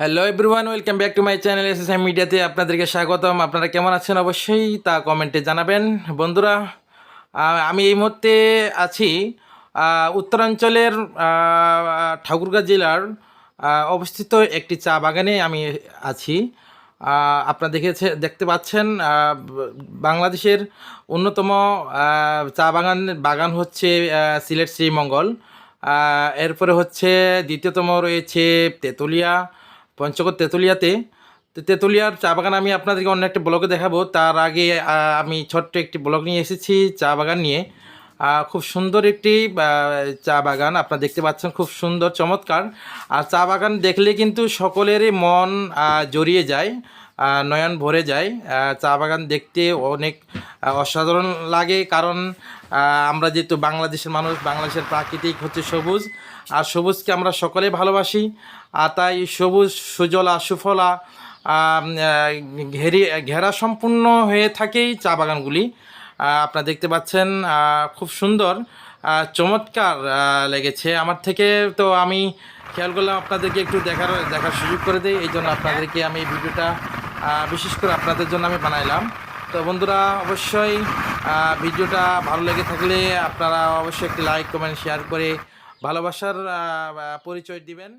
Hello everyone welcome back to my channel S S মিডিয়াতে আপনাদেরকে স্বাগতম। আপনারা কেমন আছেন অবশ্যই তা কমেন্টে জানাবেন। বন্ধুরা আমি এই মুহূর্তে আছি উত্তরাঞ্চলের ঠাকুরগাঁ জেলার অবস্থিত একটি চা বাগানে আমি আছি। আপনারা দেখেছে, দেখতে পাচ্ছেন বাংলাদেশের অন্যতম চা বাগান বাগান হচ্ছে সিলেট শ্রীমঙ্গল। এরপরে হচ্ছে দ্বিতীয়তম রয়েছে তেতুলিয়া। পঞ্চগড় তেতুলিয়াতে। তো তেঁতুলিয়ার চা বাগান আমি আপনাদেরকে অন্য একটা ব্লগে দেখাবো। তার আগে আমি ছোট্ট একটি ব্লগ নিয়ে এসেছি, চা বাগান নিয়ে। খুব সুন্দর একটি চা বাগান আপনারা দেখতে পাচ্ছেন, খুব সুন্দর, চমৎকার। আর চা বাগান দেখলে কিন্তু সকলেরই মন জড়িয়ে যায় নয়ন ভরে যায়। চা বাগান দেখতে অনেক অসাধারণ লাগে। কারণ আমরা যেহেতু বাংলাদেশের মানুষ, বাংলাদেশের প্রাকৃতিক হচ্ছে সবুজ, আর সবুজকে আমরা সকলে ভালোবাসি। আর তাই সবুজ, সুজলা, সুফলা ঘেরি, ঘেরা সম্পূর্ণ হয়ে থাকেই চা বাগানগুলি। আপনারা দেখতে পাচ্ছেন খুব সুন্দর চমৎকার লেগেছে। আমার থেকে তো আমি খেয়াল করলাম আপনাদেরকে একটু দেখার দেখার সুযোগ করে দিই। এই জন্য আপনাদেরকে আমি ভিডিওটা বিশেষ করে আপনাদের জন্য আমি বানাইলাম। তো বন্ধুরা, অবশ্যই ভিডিওটা ভালো লেগে থাকলে আপনারা অবশ্যই একটি লাইক কমেন্ট শেয়ার করে ভালোবাসার পরিচয় দিবেন।